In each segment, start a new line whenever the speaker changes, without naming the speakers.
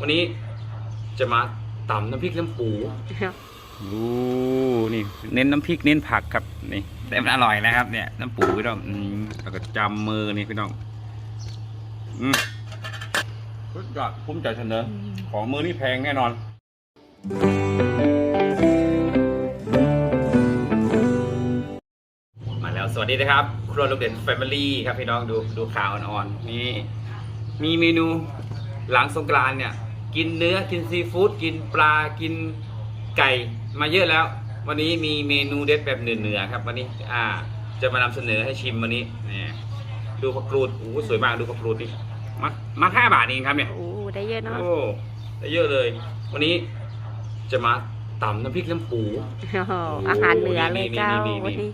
วันนี้จะมาตำน้ำพริกน้ำปูดูนี่ เน้นน้ำพริกเน้นผักครับนี่แต่มันอร่อยนะครับ เนี่ยน้ำปูพี่น้องอืมแล้วก็จำมือนี่พี่น้องอืมสุดยอดภูมิใจเสนอของมือนี่แพงแน่นอนมาแล้วสวัสดีนะครับ ครัวลูกเด่นแฟมิลี่ครับพี่น้องดูดูข่าวอ่อนๆนี่ มีเมนูหลังสงกรานต์เนี่ย กินเนื้อกินซีฟู้ดกินปลากินไก่มาเยอะแล้ว วันนี้มีเมนูเด็ดแบบเหนือๆครับวันนี้อ่าจะมานำเสนอให้ชิมวันนี้นี่ดูผักกรูดโอ้โหสวยมากดูผักกรูดนี่มามาห้าบาทเองครับเนี่ย
โอ้ได้เยอะเนาะ
โอ้ได้เยอะเลย วันนี้จะมาตำน้ำพริกน้ำปู
โอ้โหอาหารเหนือเลยเจ้า
นี่นี่นี่
วันนี้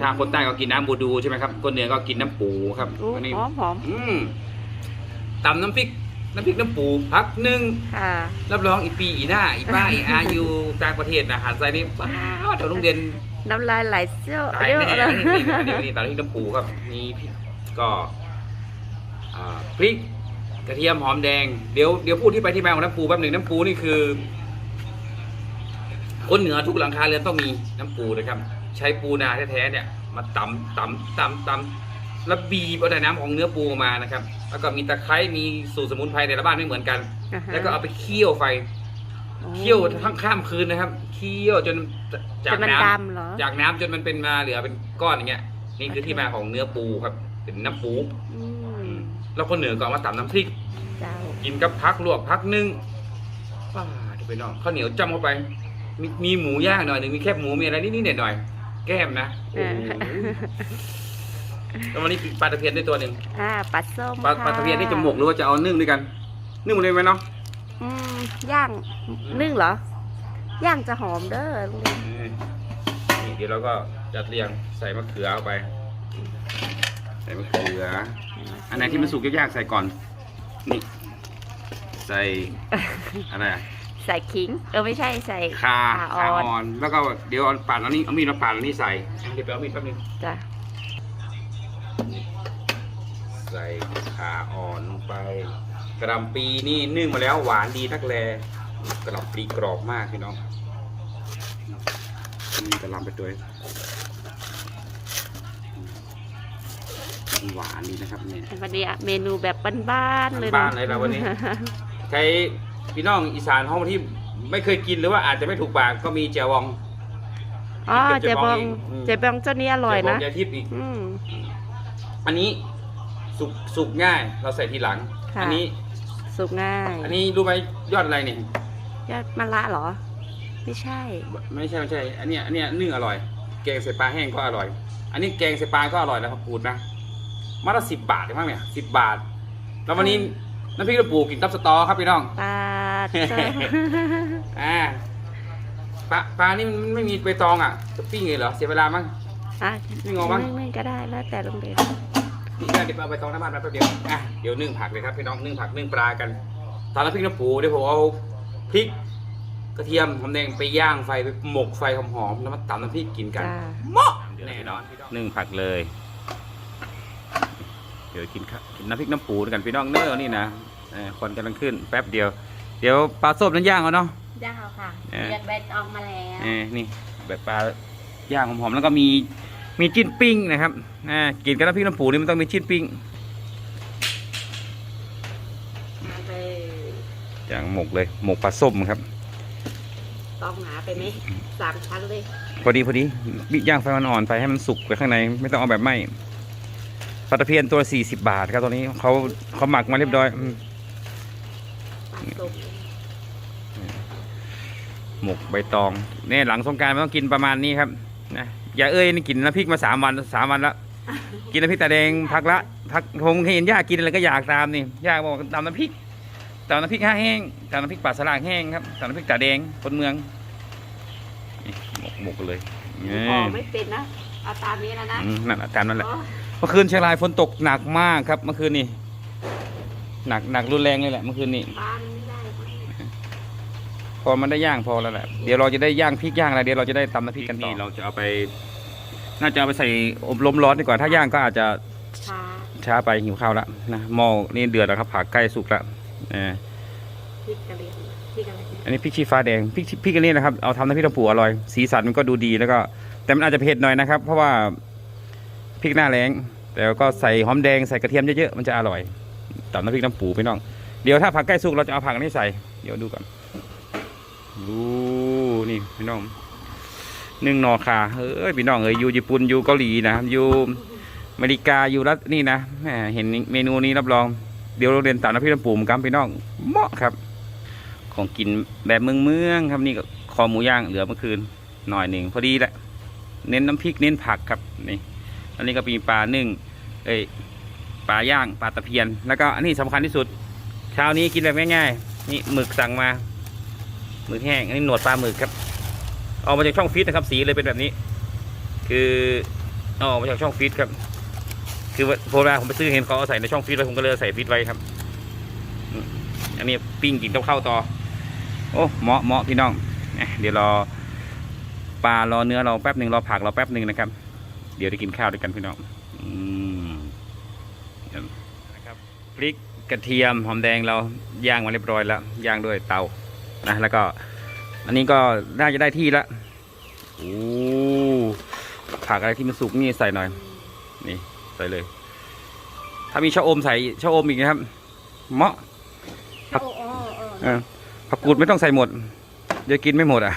ถ้าคนใต้ก็กินน้ำบูดูใช่ไหมครับ คนเหนือก็กินน้ำปูครับ
อู้
วันนี้
หอมหอม
อืมตำน้ำพริก น้ำพริกน้ำปูพักหนึ่ง
ค่ะ
รับรองอีปีอีหน้าอีป้าอีอาอยู่ต่างประเทศนะหาดทรายนี่ว้าวแถวโรงเรียน
น้ำลายไหลเซี่ยว
ตาย
เยอะ
แน่
เลย
นี่นี่นี่นี่ตำน้ำพริกน้ำปูครับมีพริกก็อ่าพริกกระเทียมหอมแดงเดี๋ยวเดี๋ยวพูดที่ไปที่มาของน้ำปูแป๊บหนึ่งน้ำปูนี่คือ คนเหนือทุกหลังคาเรือนต้องมีน้ำปูนะครับ ใช้ปูนาแท้ๆเนี่ยมาตำตำตำตำ แล้วบีบเอาแต่น้ำของเนื้อปูออกมานะครับ แล้วก็มีตะไคร้มีสูตรสมุนไพรแต่ละบ้านไม่เหมือนกัน
อ่าฮะ
แล้วก็เอาไปเคี่ยวไฟ
โอ้
เคี่ยวทั้งข้ามคืนนะครับ เคี่ยวจน
จ
จาก
นมัน
น้
ดำเหรอำ
จากน้ำจนมันเป็นมาเหลือเป็นก้อนอย่างเงี้ย นี่คือที่มาของเนื้อปูครับ เป็นน้ำปู
อืม
แล้วคนเหนือก็เอามาตำน้ำพริก
เจ้า
กินกับพักลวกพักนึ่งป้าเดี๋ยวไปน้องข้าวเหนียวจ้ำเข้าไป มีมีหมูย่างหน่อยหนึ่งมีแคบหมูมีอะไรนิดๆหน่อยๆแก้มนะโอ้โห แล้ววันนี้ปลาตะเพียนด้วยตัวหนึ่ง
อ่าปลาส้ม
ปลา
ค่
ปลาตะเพียนนี่จะหมกหรือว่าจะเอานึ่งด้วยกัน นึ่งหมดเลยไหมเนาะ
อืมย่างนึ่งเหรอย่างจะหอมเด้อลุงเด่น
นี่เดี๋ยวเราก็จัดเรียงใส่มะเขือเข้าไป ใส่มะเขือ อันไหนที่มันสุกยากๆใส่ก่อน นี่ใส่อะไรอะ
ใส่ขิง เออไม่ใช่ใส่
คา
ขา
คา
อ่อน
อ่อน แล้วก็เดี๋ยวเอาปาดอันนี้เอามีดมาปาดอันนี้ใส่เดี๋ยวไปเอามีดแป๊บนึง
จ้ะ
ใส่ขาอ่อนลงไป กระหลำปีนี่นึ่งมาแล้วหวานดีนักแลกระหลำปีกรอบมากพี่น้องมีกระหลำไปด้วยหวานดีนะครับเนี่ย
วันนี้เมนูแบบบ้านๆเลยะ
บ้านๆเลยนะวันนี้ใช้พี่น้องอีสานห้องที่ไม่เคยกินหรือว่าอาจจะไม่ถูกปากก็มีเจียววอง
อ๋อ
เจ๊
เจ๊
บบอ
องง
เองอืม
เจ๊บองเจ้านี้อร่อย
เจีวว
นะ
งยาทิพย์อีก
อืม
อันนี้สุกสุกง่าย เราใส่ทีหลัง
ค่ะ
อันี้
สุกง่าย
อันนี้รู้ไหมยอดอะไรเนี่ย
ยอดมะละเหรอ ไม่ใช่
ไม่ใช่ไม่ใช่ อันเนี้ยอันเนี้ยนึ่งอร่อย แกงใส่ปลาแห้งก็อร่อย อันนี้แกงใส่ปลาก็อร่อยแล้วครับปูดนะมาละสิบบาทใช่ไหมเนี่ยสิบบาท แล้ววันนี้น้ำพริกกระปูกินตับสตอครับพี่น้อง
ปลาเจ้า
อ่าปลาปลานี่มันไม่มีใบตองอะจะปิ้งเลยเหรอเสียเวลามั้ง
อะ
นึ่งเอามั้ง
นึ่งๆก็ได้แล้วแต่โรงเรียน
นี่ก็เดี๋ยวเอาใบตองน้ำมันมาแป๊บเดียวอะเดี๋ยวนึ่งผักเลยครับพี่น้องนึ่งผักนึ่งปลากันตอนน้ำพริกน้ำปูเดี๋ยวผมเอาพริกกระเทียมหอมแดงไปย่างไฟไปหมกไฟหอมๆแล้วมาตำน้ำพริกกินกัน
จ้า
เหมาะแน่นอนนึ่งผักเลย เดี๋ยวกินข้าวกินน้ำพริกน้ำปูด้วยกันพี่น้องเนื้อนี่นะเออควันกำลังขึ้นแป๊บเดียว เดี๋ยวปลาส้มนั้นย่างเอาเนาะ
ย่างเอาค่ะ
เออ
เลือกใบตองมาแล้ว
เออนี่แบบปลาย่างหอมๆแล้วก็มี มีจิ้นปิ้งนะครับอ่ากินกับน้ำพริกน้ำปูนี่มันต้องมีจิ้นปิ้ง
มาไป
อย่างหมกเลยหมกปลาส้มครับ
ต้องหนาไปไหมสามชั้นเลย
พอดีพอดีบิย่างไฟมันอ่อนไปให้มันสุกไปข้างใน ไม่ต้องเอาแบบไหม้ปลาตะเพียนตัว40บาทครับตัวนี้เขาเขาหมักมาเรียบร้อยอืม
ปลาส้ม
หมกใบตองเนี่ยหลังสงกรารมันต้องกินประมาณนี้ครับ นะ อย่าเอ้ยนี่กินน้ำพริกมาสามวันสามวันแล้วกินน้ำพริกตาแดงพักละพักผมเห็นย่ากินอะไรก็อยากตามนี่ย่าบอกตามน้ำพริกตามน้ำพริกห้าแห้งตามน้ำพริกปลาสลากแห้งครับตามน้ำพริกตาแดงคนเมืองนี่หมกหมกเลยนี่
พอไม่เป็นนะเอาตามนี้แล้วนะ
อืมนั่นอาการนั่นแหละ
อ๋อ
เมื่อคืนเชียงรายฝนตกหนักมากครับเมื่อคืนนี่หนักหนักรุนแรงเลยแหละเมื่อคืนนี้
บ้านไม่ได้ไหม
พ อมันได้ย่างพอแล้วแหละเดี๋ยวเราจะได้ย่างพริกย่างอะไรเดี๋ยวเราจะได้ตำน้ำพริกกันต่อเราจะเอาไป น่าจะเอาไปใส่อบลมร้อนดีกว่าถ้าย่างก็อาจจะ
ช้า
ช้าไปหิวข้าวแล้วนะหม้อนี่เดือดแล้วครับผักใกล้สุกแล้วเออ
พริกกะเหรี่ยงพริกอะไรเนี่ย
อันนี้พริกชี้ฟ้าแดงพริกพริกอันนี้นะครับเอาทำน้ำพริกน้ำปูอร่อยสีสันมันก็ดูดีแล้วก็ แต่มันอาจจะเผ็ดหน่อยนะครับ เพราะว่าพริกหน้าแรงแต่ก็ใส่หอมแดงใส่กระเทียมเยอะๆมันจะอร่อยตำน้ำพริกน้ำปูพี่น้อง เดี๋ยวถ้าผักใกล้สุกเราจะเอาผักอันนี้ใส่เดี๋ยวดูก่อน ดูนี่พี่น้องนึ่งหนอคาเฮ้ยพี่น้องเอ้ยอยู่ญี่ปุ่นอยู่เกาหลีนะอยู่อเมริกาอยู่รัฐนี่นะแหมเห็นเมนูนี้รับรองเดี๋ยวเราเรียนตำน้ำพริกน้ำปูกันพี่น้องเหมาะครับ ของกินแบบเมืองเมืองครับนี่ก็คอหมูย่างเหลือเมื่อคืนหน่อยหนึ่งพอดีแหละเน้นน้ำพริกเน้นผักครับนี่อันนี้ก็มีปลานึ่งเอ้ยปลาย่างปลาตะเพียน แล้วก็อันนี้สำคัญที่สุดเช้านี้กินแบบง่ายๆนี่หมึกสั่งมา หมึกแห้งอันนี้หนวดปลาหมึกครับออกมาจากช่องฟิตนะครับ สีเลยเป็นแบบนี้ คือเอาออกมาจากช่องฟิตครับ คือโบราผมไปซื้อเห็นเขาเอาใส่ในช่องฟิตไว้ผมก็เลยใส่ฟิตไว้ครับ อันนี้ปิ้งกินกับข้าวต่อ โอ้เหมาะเหมาะพี่น้องเอ๊ะเดี๋ยวรอปลารอเนื้อเราแป๊บหนึ่งรอผักเราแป๊บหนึ่งนะครับ เดี๋ยวได้กินข้าวด้วยกันพี่น้องอืมนะครับพริกกระเทียมหอมแดงเราย่างมาเรียบร้อยแล้วย่างด้วยเตา นะแล้วก็อันนี้ก็น่าจะได้ที่ละโอ้ผักอะไรที่มันสุกนี่ใส่หน่อย นี่ใส่เลย ถ้ามีชะอมใส่ชะอมอีกนะครับเหมาะครับ
โอ้โอ้โอ้
เออผักกูดไม่ต้องใส่หมดเดี๋ยวกินไม่หมดอะ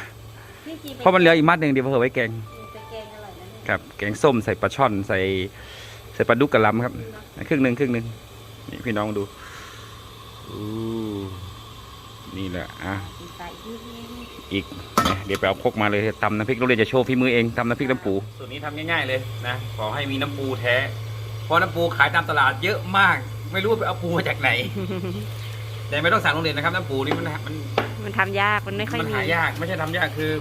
พี่จี
เพราะมันเหลืออีกมัดหนึ่งเดี๋ยวเผื่อไว้แกง
จะแกงอร่อยนะเนี่ย
ครับแกงส้มใส่ปลาช่อนใส่ใส่ปลาดุกกระหลำครับครึ่งหนึ่งครึ่งหนึ่งนี่พี่น้องดูอู้ นี่แหละอะ
ใส่พริกนี่
อีกนะเดี๋ยวไปเอาพกมาเลยตำน้ำพริกโรงเรียนจะโชว์ฝีมือเองตำน้ำพริกน้ำปูสูตรนี้ทำง่ายๆเลยนะขอให้มีน้ำปูแท้ เพราะน้ำปูขายตามตลาดเยอะมาก ไม่รู้ว่าไปเอาปูมาจากไหน แต่ไม่ต้องสั่งโรงเรียนนะครับน้ำปูนี่มันมัน
มันทำยากมันไม่ค่อย
มัน
มี
หายากไม่ใช่ทำยากคือ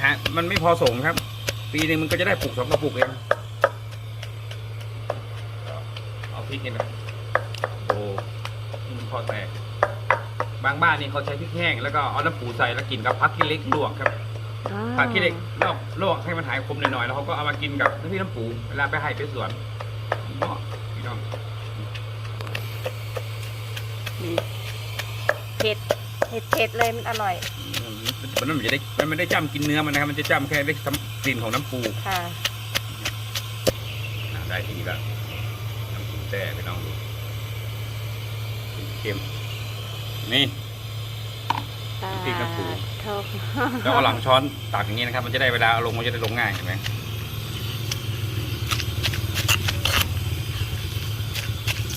หามันไม่พอส่งครับ ปีหนึงมันก็จะได้ปลูกสองกระปุกเองเอาพริกนี่นะโอ้นี่มันพอแตก บางบ้านนี่เขาใช้พริกแห้งแล้วก็เอาน้ำปูใส่แล้วกินกับผักขี้เหล็กลวกครับ
อ๋อ
ผักขี้เหล็กลวกลวกให้มันหายคมหน่อยๆแล้วเขาก็เอามากินกับน้ำพริกน้ำปูเวลาไปให้ไปสวนเหมาะพี่น้อง
นี่เผ็ดเผ็ดเผ็ดเลยมันอร่อย
มันมันไม่ได้มันไม่ได้จ้ำกินเนื้อมันนะครับมันจะจ้ำแค่ได้กลิ่นของน้ำปู
ค่ะ
อะได้ทีละน้ำจิ้มแต่ไปลองดูเค็ม นี่พริกน้ำปู
โทษ
แล้วเอาหลังช้อนตักอย่างนี้นะครับ มันจะได้เวลาเอาลงมันจะได้ลงง่ายเห็นไหม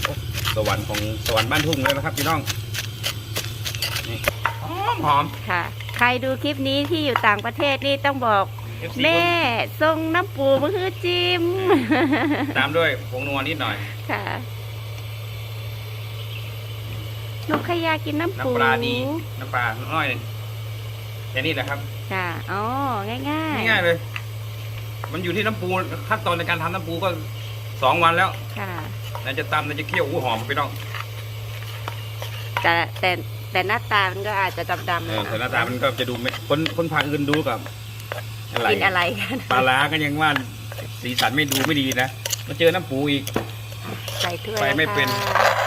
โอ้สวรรค์ของสวรรค์บ้านทุ่งเลยนะครับพี่น้องนี่หอมหอม
ค่ะ ใครดูคลิปนี้ที่อยู่ต่างประเทศนี่ต้องบอก
FC
แม่ส่งน้ำปูมาคือจิม
ตามด้วยผงนัวนิดหน่อย
ค่ะ นกขยากินน้ำปู
น้ำปลาดีน้ำปลาน้อยหนึ่งแค่นี้แหละครับ
ค่ะอ๋อง่ายง่าย
ง่ายๆเลย มันอยู่ที่น้ำปูขั้นตอนในการทำน้ำปูก็สองวันแล้ว
ค่ะ
น่าจะตำน่าจะเคี่ยวอู้หอมไปน้อง
แต่แต่แต่หน้าตามันก็อาจจะดำๆ
เออแต่หน้าตามันก็จะดูไม่คนคนพาอื่นดูกับอะไร
กินอะไรกัน
ปลาร้าก็ยังว่าสีสันไม่ดูไม่ดีนะมาเจอน้ำปูอีก
ใส่ถ้วย
ไปไม่เป็น
ค่ะอืม
เดี๋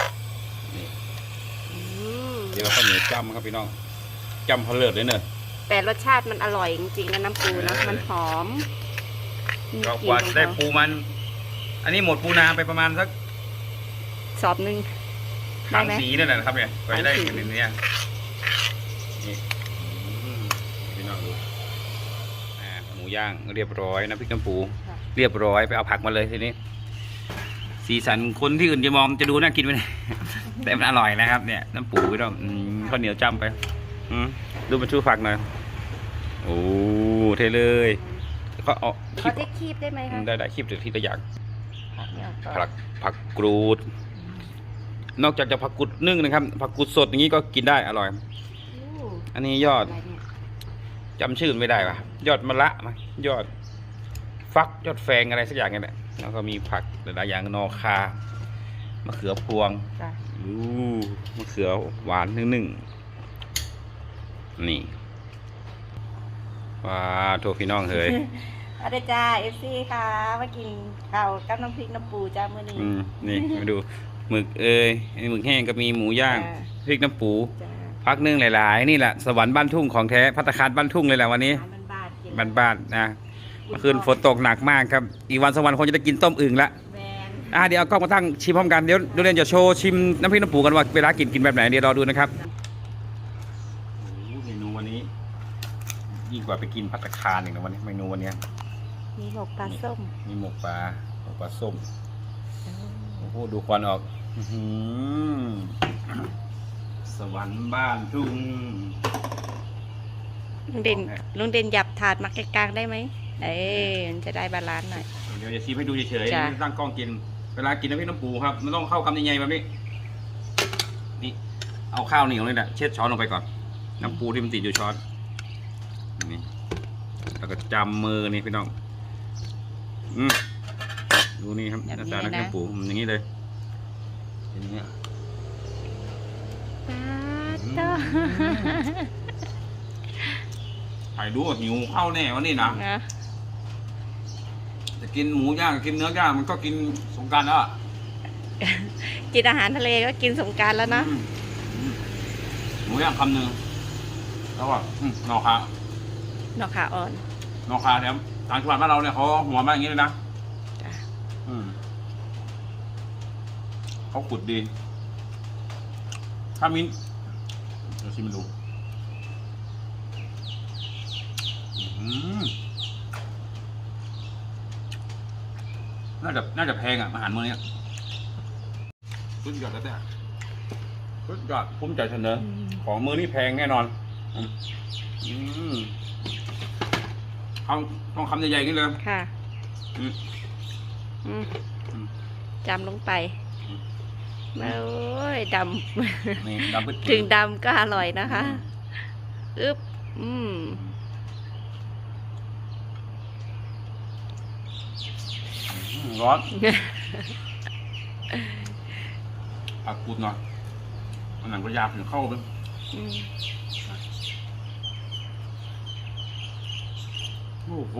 ยวเราข้าวเหนียวจ้ำครับพี่น้องจ้ำพอเลิศเลยเนอะ
แต่รสชาติมันอร่อยจริงๆนะน้ำปูเนอะ
เออ
มันหอมมี
ก็
ก
กว่า
ลิ่น
ได้
ของ
ปูมัน อันนี้หมดปูนาไปประมาณสัก
สอบหนึ่ง ได้
ถัง
ไหม
สีนั่นแหละนะครับเนี่ยกว่าจะได้
ถังสี
เป็นเนี้ยนี่อืมพี่น้องดูอ่าหมูย่างเรียบร้อยน้ำพริกน้ำปู
ค่ะ
เรียบร้อยไปเอาผักมาเลยทีนี้ สีสันคนที่อื่นจะมองจะดูน่ากินไหมเนี่ย แต่มันอร่อยนะครับเนี่ยน้ำปูพี่น้องอืมข้าวเหนียวจ้ำไปอืมดูมาชูผักหน่อยโอ้เทเลยแล้วก็เอาคลิ
เขา
ป
จะคีบได้ไหม
อื
คะ
มได้ได้คลิปถึงที่ตัวอย่าง
เดี๋ยวก่อน
ผักผักกรูด นอกจากจะผักกุดนึ่งนะครับ ผักกุดสดอย่างนี้ก็กินได้อร่อย
อู้
อันนี้ยอด
อะไรเนี่ย
จำชื่อไม่ได้ปะยอดมะละมะยอด ฟักยอดแฟงอะไรสักอย่างนี่แหละแล้วก็มีผักหลายๆอย่างนอคามะเขือพวง
จ้ะ
อู้มะเขือหวานนึ่งๆนี่ว้าโทพี่น้องเฮ้ย
เอาเดยวจ้าเอฟซีค่ะมากินข้าวกับน้ำพริกน้ำปูจ้ามื้อนี้
อืมนี่มาดูหมึกเอ้ยอันนี้หมึกแห้งก็มีหมูย่าง
จ้ะ
พริกน้ำปู
จ้า
พักหนึ่งหลาย ๆ นี่แหละสวรรค์บ้านทุ่งของแท้พัตตาคารบ้านทุ่งเลยแหละวันนี้
อาหารบ้านๆกิน
บ้านๆนะเมื่อคืนฝนตกหนักมากครับ อีกวันสองวันคงจะได้กินต้มอึ่งละ
แมน
อะเดี๋ยวเอากล้องมาตั้งชิมพร้อมกันเดี๋ยวเดี๋ยวเรียนจะโชว์ชิมน้ำพริกน้ำปูกันว่าเวลากินกินแบบไหนเดี๋ยวรอดูนะครับเมนูวันนี้ ยิ่งกว่าไปกินพัตตาคารอีกนะวันนี้เมนูวันเนี้ย
มีหมกปลาส้ม
มีหมกปลาหมกปลาส้มโอ้โหดูควันออกอื้อหือสวรรค์บ้านทุ่ง
ลุงเด่น
โอเค
ลุงเด่นหยับถาดมาใกลางๆได้ไหมเอ้ยมันจะได้บาลานซ์หน่อย
เดี๋ยวจะชิมให้ดูเฉย
จ้ะ
ๆไม่ตั้งกล้องกิน เวลากินน้ำพริกน้ำปูครับ มันต้องเข้าคำใหญ่ๆแบบนี้ นี่เอาข้าวเหนียวเลยนะเช็ดช้อนลงไปก่อน น้ำปูที่มันติดอยู่ช้อนนี่แล้วก็จำมือนี่พี่น้องอืมดูนี่ครับหน้าตาน้ำพริกน้ำปูมันอย่างนี้เลยเป็นอย่างเงี้ย
ปลาต้อ
ใครดูว่าหิวข้าวแน่วันนี้นะ
นะ
จะกินหมูย่างกินเนื้อย่างมันก็กินสงกรารแล้วอะ
กินอาหารทะเลก็กินสงกรารแล้วเนาะ
อืมอืมหมูย่างคำหนึ่งแล้วก็อืมนอคา
หนอกขาอ่อน
นอคาเนี่ยต่างจังหวัดบ้านเราเนี่ยเขาหัวมาอย่างนี้เลยนะ
จ้ะ
อืมเขาขุดดี ถ้ามินเดี๋ยวชิมดูอื้อหือ น่าจะน่าจะแพงอะอาหารมื้อนี้สุดยอดแล้วแต่สุดยอดภูมิใจเสนอ
อืม
ของมือนี่แพงแน่นอนอืมอืมเอาต้องคำใหญ่ๆกันเลย
ค่ะ
อืม
อืม
อืม
จำลงไป
อืม
โอ้ยด
นี่ดำปึ๊ดำ
ถึงดำก็อร่อยนะคะ อึ๊บ อืม
อืม ร้อนผักกูดหน่อยมันหนังก็ยาวถึงเข้าไป
อืม
โอ้โห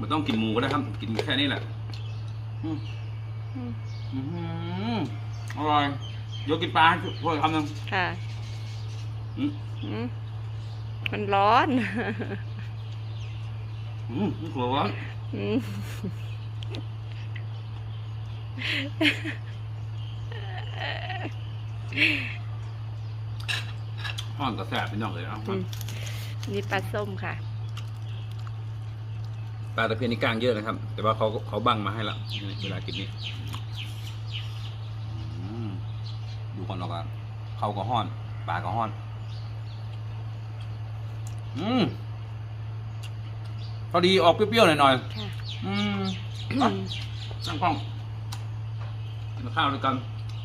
มันต้องกินหมูก็ได้ครับ กินแค่นี้แหละอืม
อืม
อื้อหืออร่อยยกกินปลาให้พวกคำหนึ่ง
ค่ะ
อืม
อืมมันร้อน
อืมนี่กลัวร้อน
อืม
อ่อนกระแสบเป็นน้องเลยเอา
อืมนี่ปลาส้มค่ะ
ปลาตะเพียนนี่กล้างเยอะนะครับ แต่ว่าเขาเขาบังมาให้ละเวลากินนี่อืมดูก่อนออกอะเขาก็ห้อน ปลาก็ห้อน อืม พอดีออกเปรี้ยวๆหน่อย
ค่ะ
ๆอืม
อื
อะ
ม
นั่งกล้องกินข้าวด้วยกัน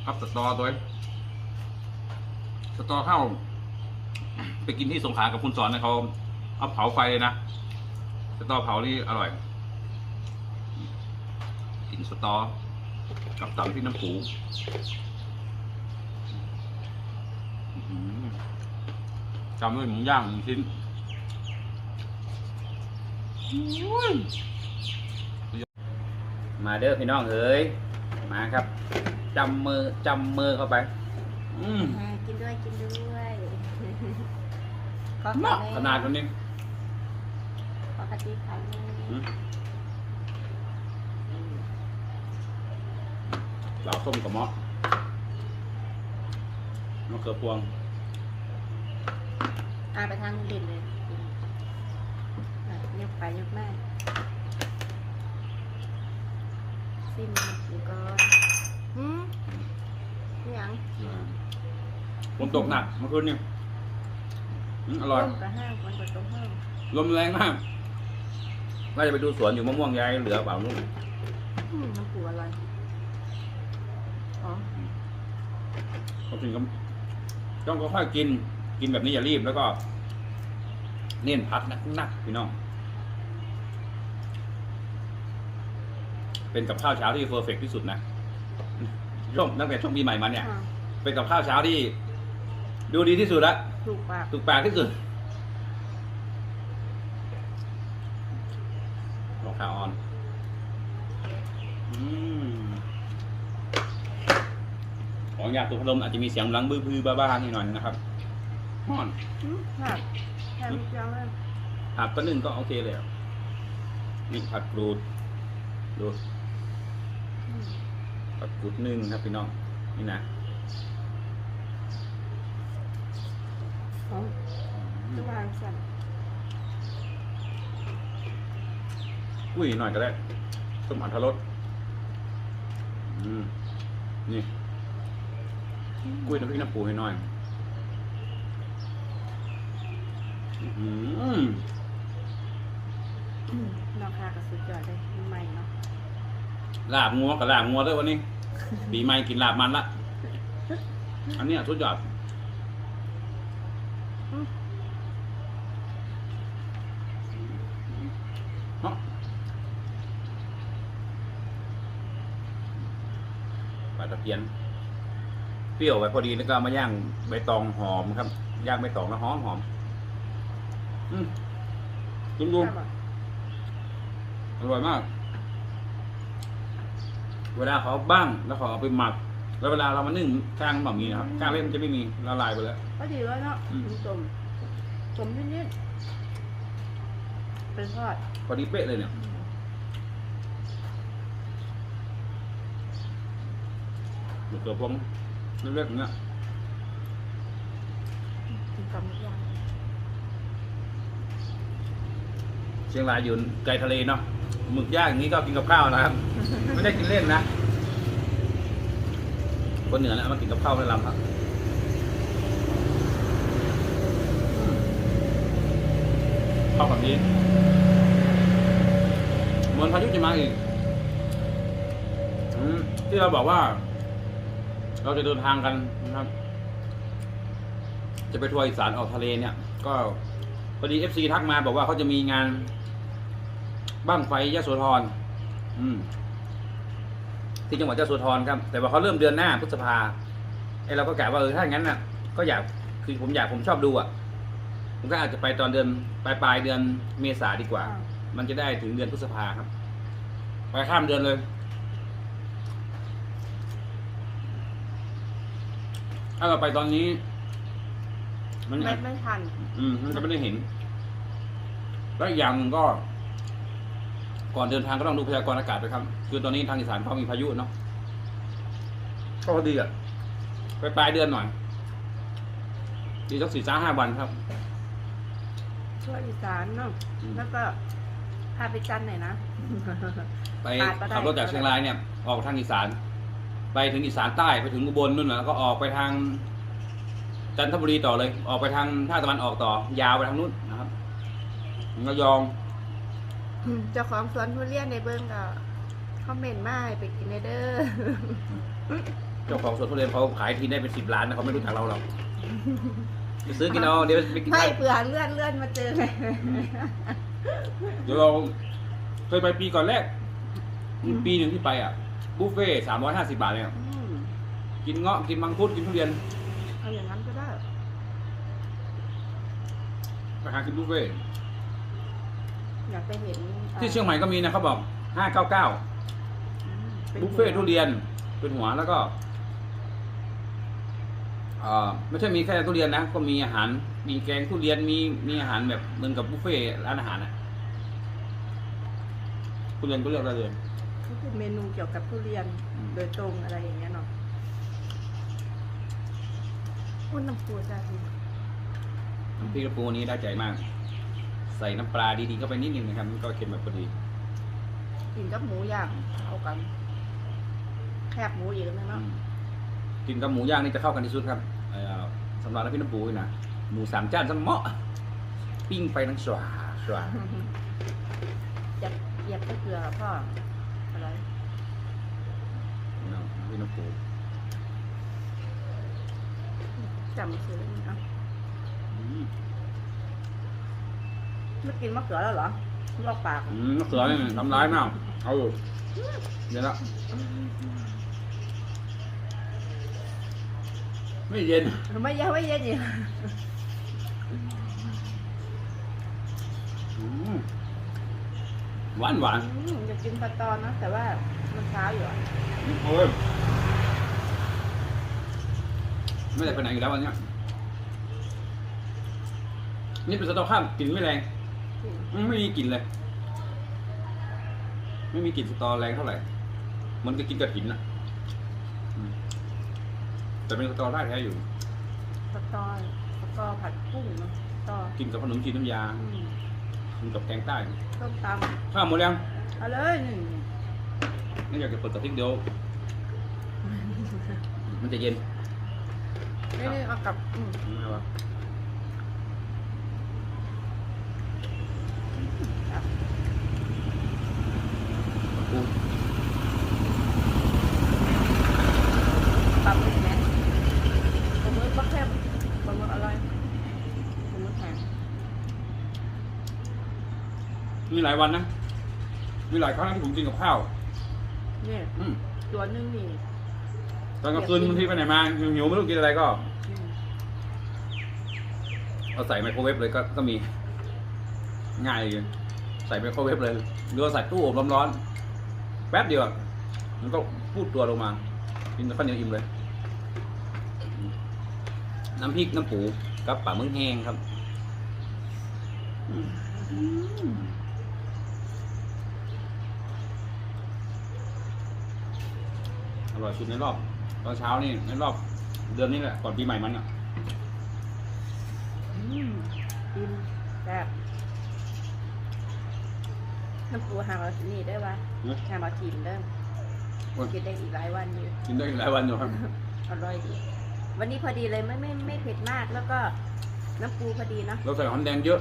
ครับสตอตัวเองสตอข้าวไปกินที่สงขลากับคุณสอนนะเขาเอาเผาไฟเลยนะสตอเผานี่อร่อย กินสตอ กับตำพริกน้ำปูอื้อหือจำด้วยหมูย่างหนึ่งชิ้น มาเด้อพี่น้องเฮ้ยมาครับจำมือจำมือเข้าไป อืม
อ่ากินด้วยกินด้วยขอ
เนาะ
ไข่
ขนาดคนนี้
ขอกะทิไข่หนึ่ง
อืม เหลาส้มกับเมาะมะเขือพวง
อ่าไปทางเด่นเลยอะยก ไปยกมาซิมดูก่อนหืมนี่หยัง
ฝนตกหนักเมื่อคืนนี่อืมอร่อย
ต้มกระห้างมันกระต้มห้าง
ลมแรงมากว่าจะไปดูสวนอยู่มะม่วงยายเหลือเปล่าลูก
อืมน้ำปูอร่อยอ๋อ
เขากินก็ต้องค่อยๆกิน กินแบบนี้อย่ารีบแล้วก็ เน้นพักนักๆพี่น้อง เป็นกับข้าวเช้าที่เพอร์เฟกที่สุดนะช่วงตั้งแต่ช่วงปีใหม่มาเนี่ย
อ่า
เป็นกับข้าวเช้าที่ ดูดีที่สุดละ
ถูกปาก
ถูกปากที่สุดลองข้าวอ่อนอืมของยาตัวพัดลมอาจจะมีเสียงดังบื้อๆบ้าๆนิดหน่อยนะครับฮ้อน
อืมค่ะแค่ไม่จังเลย
หักก็นึ่งก็โอเคเลยอะนี่ผัดกรูด ดู
อืม
ผัดกรูดนึ่งครับพี่น้อง นี่นะ
อ๋อจะวางสั่น
อุ้ยหน่อยก็ได้ต้มอัดทรสอืมนี่กุ้ยน้ำพริกน้ำปูให้หน่อย อื้อ หือ
อืมราคาก็สุดยอดเลยใหม่เนาะ
ลาบงัวกับลาบงัวด้วยวันนี้ ปีใหม่กินลาบมันละ อันเนี้ยสุดยอด
อืม
เนาะปลาตะเพียน เปรี้ยวไปพอดีแล้วก็เอามาย่างใบตองหอมครับ ย่างใบตองแล้วหอมหอม อืมดูดู
ครับ
อร่อยมาก เวลาเขาบ้างแล้วเขาเอาไปหมัก แล้วเวลาเรามานึ่งก้างแบบนี้นะครับก้างเล่นมันจะไม่มีละลายไปแล้ว
ก็ดีแล้วเนาะ
อืม
จมจมนิดๆเป็นทอด
พอดีเป๊ะเลยเนี่ยมะเขือพวงเล็กๆอย่างเงี้ย
กินกับหมูย่าง
เชียงรายอยู่ไกลทะเลเนาะ หมึกย่างอย่างนี้ก็กินกับข้าวนะครับ ไม่ได้กินเล่นนะ คนเหนือนะมากินกับข้าวในลำครับข้าวแบบนี้เหมือนพายุจะมาอีกอที่เราบอกว่า เราจะเดินทางกันนะครับ จะไปทัวร์อีสานออกทะเลเนี่ย ก็พอดีเอฟซีทักมาบอกว่าเขาจะมีงาน บ้างไฟยะโสธรอืม ที่จังหวัดยะโสธรครับ แต่ว่าเขาเริ่มเดือนหน้าพฤษภาไอ้เราก็กะว่าเออถ้าอย่างนั้นน่ะ ก็อยากคือผมอยากผมชอบดูอะ ผมก็อาจจะไปตอนเดือนปลายปลายๆเดือนเมษาดีกว่า
อ่า
มันจะได้ถึงเดือนพฤษภาครับ ไปข้ามเดือนเลยถ้าเราไปตอนนี้ มัน
ไม่
อาจ
ไม่ทัน
อืมมันจะไม่ได้เห็น แล้วอีกอย่างหนึ่งก็ ก่อนเดินทางก็ต้องดูพยากรณ์อากาศไปครับ คือตอนนี้ทางอีสานเขามีพายุเนาะก็พอดีอะไปปลายเดือนหน่อย ดีสักสี่สาห้าวันครับ
ทั่วอีสานเนาะ
อืม
แล้วก็พาไปจันทร์หน่อยนะ
ไป
ปาดก็ได้
ขับรถจากเชียงรายเนี่ย ออกทางอีสาน ไปถึงอีสานใต้ไปถึงอุบลนู่นนะแล้วก็ออกไปทางจันทบุรีต่อเลย ออกไปทางภาคตะวันออกต่อ ยาวไปทางนู้นนะครับระยอง
เจ้าของสวนทุเรียนในเบิ้งก็คอมเมนต์มาให้ไปกินเด้อ
เจ้าของสวนทุเรียนเขาขายทีได้เป็นสิบล้านนะเขาไม่รู้จักเราหรอกไปซื้อกินเอาเดี๋ยวไปกิน
ให้
ได้
เผื่อเลื่อนเลื่อนมาเจอไง
เดี๋ยวเราเคยไปปีก่อนแรก ปีหนึ่งที่ไปอะบุฟเฟ่สามร้อยห้าสิบาทเนี่ย
อืม
กินเงาะกินมังคุดกินทุเรียน
เอาอย่างนั้นก็ได้
ไปหากินบุฟเฟ่ต์
อยากไปเห็น
ที่เชียงใหม่ก็มีนะเขาบอกห้าเก้าเก้า
อืมป็น
บุฟเฟ่ต์ทุเรียนเป็นหัวแล้วก็เอ่อไม่ใช่มีแค่ทุเรียนนะ ก็มีอาหาร มีแกงทุเรียนมีมีอาหารแบบเหมือนกับบุฟเฟ่ต์ร้านอาหารอะทุเรียนก็เลือกได้เลย
ก็คือเมนูเกี่ยวกับทุเรียน
อืม
โดยตรงอะไรอย่างเงี้ยเนาะอุ้นน้ำปูจ้าดี
น้ำพริกกระปูนี้ได้ใจมาก ใส่น้ำปลาดีๆเข้าไปนิดนึงนะครับมันก็เค็มแบบพอดี
กินกับหมูย่างเอากัน แคบหมูอีกแล้ว
อื
เนาะ
มกินกับหมูย่างนี่จะเข้ากันที่สุดครับเอ่อสำหรับน้ำพริกน้ำปูนี่นะหมูสามจานสมเหมาะปิ้งไปทั้งสวาสวา
เหยับเหยับก็เกลือพ่ออะไร
น้ำพริกน้ำปู
จำซื้อนี่เอะ
อืม
ไม่กินมะเขือแล้วเหรอลอกปาก
อืมมะเขือนี่ทำร้ายมากเอาอยู่เดี๋ยวละไม่เย็น
ไม่เยอะไม่เยอะจริง
อืมหวานหวาน
อืมอยากกินปลาตอนนะแต่ว่ามันเช้าอยู่อะ
โอ้ยไม่ได้ไปไหนอยู่แล้ววันเนี้ยนี่เป็นสตอข้ามกลิ่นไม่แรงอืม ไม่มีกลิ่นเลย ไม่มีกลิ่นสตอแรงเท่าไหร่ มันก็กินกระถินนะอืมแต่เป็นสตอได้แท้อยู่
สตอสตอผัดกุ้งเนาะสตอ
กินกับขนมจีนน้ำยา
อืม
กินกับแกงใต้
ส้มต
ข้าวหมดยังำ
เอาเลยนี่
ไม่อยากจะเปิดกระติกเดียว มันจะเย็น
นี่นี่เอากับอืม
ไม่ว่า
ครับ
ปู
ปลาหมึกแห้งปลาหมึกบักแคบปลาหมึกอร่อยปลาหมึกแห้ง
มี หลายวันนะ มีหลายครั้งนะที่ผมกินกับข้าว
นี่
อืม
ตัวนึงนี่
ตอนกลางคืนบางทีไปไหนมาหิวๆไม่รู้กินอะไรก็
อืม
เอาใส่ไมโครเวฟเลยก็ก็มี ง่ายเลยใส่ไมโครเวฟเลยหรือว่าใส่ตู้อบลมร้อนแป๊บเดียวอะมันก็พูดตัวลงมา กินกับข้าวเหนียวอิ่มเลย น้ำพริกน้ำปูกับป่ามึงแห้งครับ อืม อร่อยสุดในรอบตอนเช้านี่ในรอบเดือนนี้แหละก่อนปีใหม่มันอะ
อืมกินแบบน้ำปูหางเราที่นี่ได้ปะ
เนอะ
หางเรากินเด้อ
โอ้ย
กินได้อีกหลายวันอยู่
กินได้หลายวันอยู่ครับ
อร่อยดี วันนี้พอดีเลยไม่ไม่ไม่เผ็ดมากแล้วก็น้ำปูพอดีเนาะ
เราใส่หอมแดงเยอะ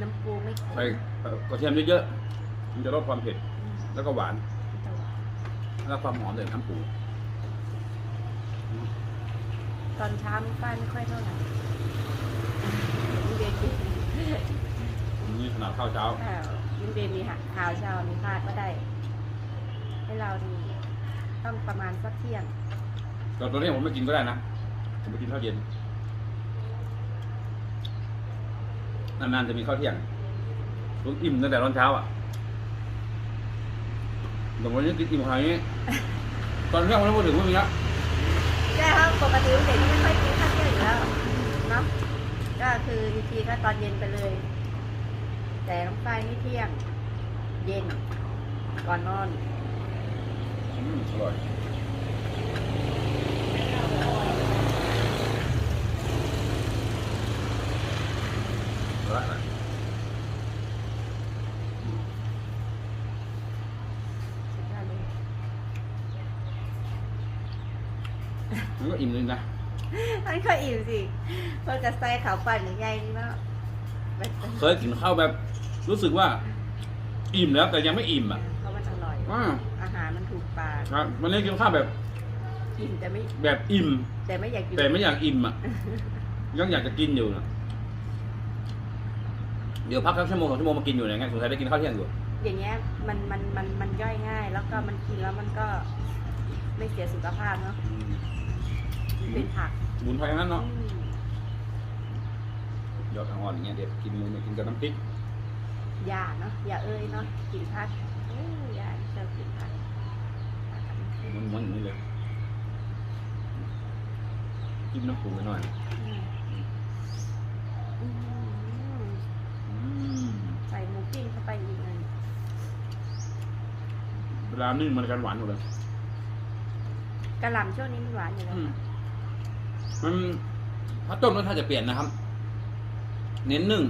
น้ำปูไม่ขม
ใส่เอ่อกระเทียมเยอะๆมันจะลดความเผ็ด
อืม
แล้วก็หวาน
แต่ว่า
แล้วความหอมเลยน้ำปู
ตอนเช้าไม่ค่อยไม่ค่อยเท่าไหร่ยิงเดนกิน
นี่ขนาดข้าวเช้า
ข้าวยิงเดนมีหักข่าวเช้านี่พลาดก็ได้ ให้เรานี่ต้องประมาณสักเที่ยง
แต่ตัวนี้ผมไม่กินก็ได้นะผมไปกินข้าวเย็นนานๆจะมีข้าวเที่ยงผมอิ่มตั้งแต่ตอนเช้าอะ แต่วันนี้กินอิ่มขนาดนี้ตอนแรกผมไม่พูดถึงไม่มีละ
ใช่ครับปกติเด็กไม่ค่อยกินข้าวเที่ยงอยู่แล้วเนาะก็คือทีทีก็ตอนเย็นไปเลย แต่น้องไฟนี่เที่ยง เย็นก่อนนอน
อืมอร่อยอร่อยนะ มันก็อิ่มเลยนะ
มันก็อิ่มสิเพื่อกระใส่ขาวปั่นใหญ่ๆนี่เนาะ
เคยกินข้าวแบบ รู้สึกว่า อิ่มแล้วแต่ยังไม่อิ่มอะ
เพราะมันอร่อย
อ่า
อาหารมันถูกปาก
ครับวันนี้กินข้าวแบบ
อิ่มแต่ไม่
แบบอิ่ม
แต่ไม่อยากกิน
แต่ไม่อยากอิ่มอะยังอยากจะกินอยู่นะเดี๋ยวพักสักชั่วโมงสองชั่วโมงมากินอยู่เนี่ยงั้นสงสัยได้กินข้าวเที่ยงอยู่
อย่างเงี้ยมันมันมันมันย่อยง่าย แล้วก็มันกินแล้วมันก็ไม่เสียสุขภาพเนาะ เป็นผัก
บุญไทยทั้งนั้นเนาะ
อืม
ยอดอ่อนอย่างเงี้ยเด็ดกินมือกินกับน้ำพริก
อย่าเนาะอย่าเอ้ยเนาะกินผักเอ้ยอย่าชอบกินผักผักกับน้ำพริก
ม้วนๆอย่างนี้เลยจิ้มน้ำปูไปหน่อย
อืมอืม
อืม
ใส่หมูปิ้งเข้าไปอีกหน่อย
เวลานึ่งมันกันหวานหมดเลย
กระหล่ำช่วงนี้มันหวานอยู่แล้ว
อื มมันถ้าต้มแล้วถ้าจะเปลี่ยนนะครับ เน้นนึ่ง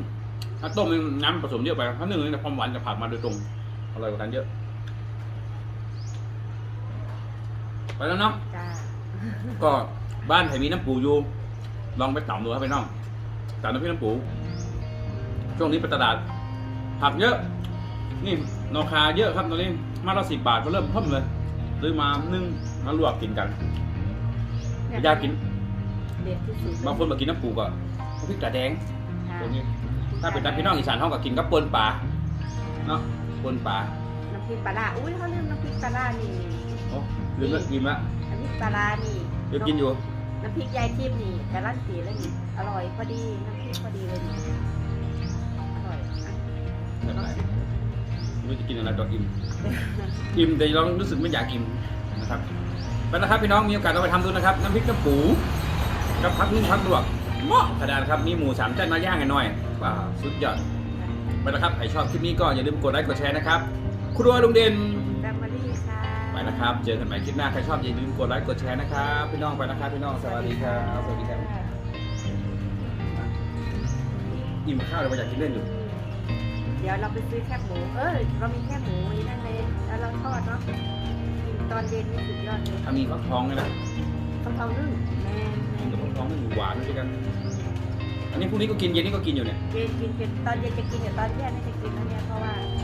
ถ้าต้มมันน้ำผสมเยอะไปถ้านึ่งนี่ความหวานจะผ่านมาโดยตรงอร่อยกว่ากันเยอะ ไปแล้วเนาะ
จ้า
ก็บ้านใครมีน้ำปูอยู่ ลองไปต่ำดูครับพี่น้องต่ำน้ำพริกน้ำปู ช่วงนี้ไปตลาดผักเยอะ นี่นอคาเยอะครับตอนนี้มาละสิบบาทก็เริ่มเพิ่มเลยซื้อมานึ่งมาลวกกินกันไม่อยากกิน
เด็ดที่สุด
บางคนมากินน้ำปูก็น้ำพริกกระแดง
ค่ะ
ตัวนี้ถ้าเป็นน้ำพี่น้องอีสานเขาก็กินกับปนปลาเนาะปนปลา
น้ำพริกปลาร้าอุ้ยเขาลืมน้ำพริกปลาร้านี่
โอ้ลืมแล้วกินละ
น้ำพริกปลาร้านี่
เดี๋ยวกินอยู่
น้ำพริกยายทิพย์นี่การันตีเลยนี่อร่อยพอดีน้ำพริกพอดีเลยนี่อร่อยอะ
ไม่เป็นไรไม่รู้จะกินอะไรต่ออิ่มอิ่มแต่เรารู้สึกไม่อยากอิ่มนะครับไปนะครับพี่น้องมีโอกาสเราไปทำดูนะครับน้ำพริกน้ำปู กับพักนึ่งพักลวกเหมาะขนาดครับมีหมูสามชั้นมาย่างให้หน่อยว้าวสุดยอดไปแล้วครับใครชอบคลิปนี้ก็อย่าลืมกดไลค์กดแชร์นะครับครัวลุงเด่น
แฟมิลี่ค่ะ
ไปนะครับ เจอกันใหม่คลิปหน้าใครชอบอย่าลืมกดไลค์กดแชร์นะครับพี่น้องไปนะครับพี่น้องสวัสดีครับสวัสดีครับอิ่มข้าวเลยมาอยากกินเล่นอยู่
เดี๋ยวเราไปซื้อแคบหมู เออเรามีแคบหมูนี่นั่นเลยแล้วเราทอดเนาะตอนเย็นนี่สุดยอดเลย
ถ้ามีฟักทองเลยนะ
เทานึ่งแม่แม่
กินกับฟักทองนี่หวานด้วยกัน อันนี้พรุ่งนี้ก็กินเย็นนี่ก็กินอยู่เนี่ย
เย็นกินเป็นตอนเย็นจะกินเดี๋ยวตอนเที่ยงนี่จะกินแล้วเนี่ยเพราะว่าตอนเช้าไม่